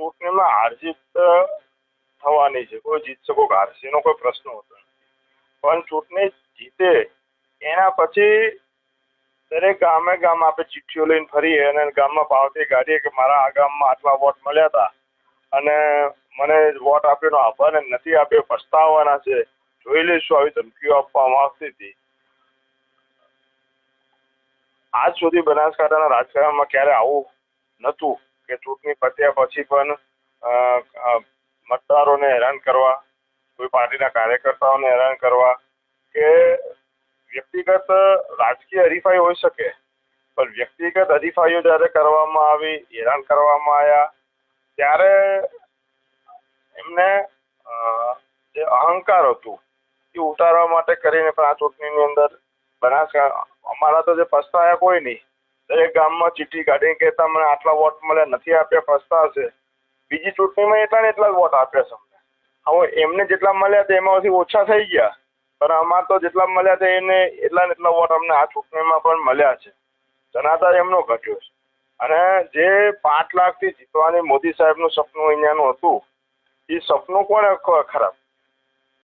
ચૂંટણીમાં હાર જીત થવાની છે. કોઈ જીતશે કોઈ હારશે કોઈ પ્રશ્ન હોતો પણ ચૂંટણી જીતે એના પછી દરેક ગામે ગામ આપણે ચિઠ્ઠીઓ લઈને ફરીએ અને ગામમાં પાવતી ગાડીએ કે મારા આ ગામમાં આટલા વોટ મળ્યા હતા. અને મને વોટ આપ્યો આભાર નથી આપ્યો પછતાવાના છે. જોઈ લઈશું આવી ધમકીઓ આપવામાં આવતી હતી. આજ સુધી બનાસકાંઠાના રાજકારણમાં ક્યારે આવું નહોતું. કે ચૂંટણી પત્યા પછી પણ મતદારોને હેરાન કરવા, કોઈ પાર્ટીના કાર્યકર્તાઓને હેરાન કરવા કે વ્યક્તિગત રાજકીય હરીફાઈ હોઈ શકે. પણ વ્યક્તિગત હરીફાઈઓ જ્યારે કરવામાં આવી, હેરાન કરવામાં આવ્યા, ત્યારે એમને જે અહંકાર હતું, એ ઉતારવા માટે કરીને પણ આ ચૂંટણીની અંદર બનાસકાંઠા, અમારા તો જે પસ્તાયા કોઈ નહીં. દરેક ગામમાં ચીઠી કાઢી કે મને આટલા વોટ મળે નથી આપ્યા ફસતા હશે બીજી ચૂંટણીમાં એટલા ને એટલા જ વોટ આપ્યા છે. હવે એમને જેટલા મળ્યા તે એમાંથી ઓછા થઈ ગયા. પણ અમાર તો જેટલા મળ્યા તે એને એટલા ને એટલા વોટ અમને આ ચૂંટણીમાં પણ મળ્યા છે. જનાધાર એમનો ઘટ્યો છે. અને જે પાંચ લાખથી જીતવાની મોદી સાહેબનું સપનું અહીંયાનું હતું, એ સપનું કોણે ખરાબ?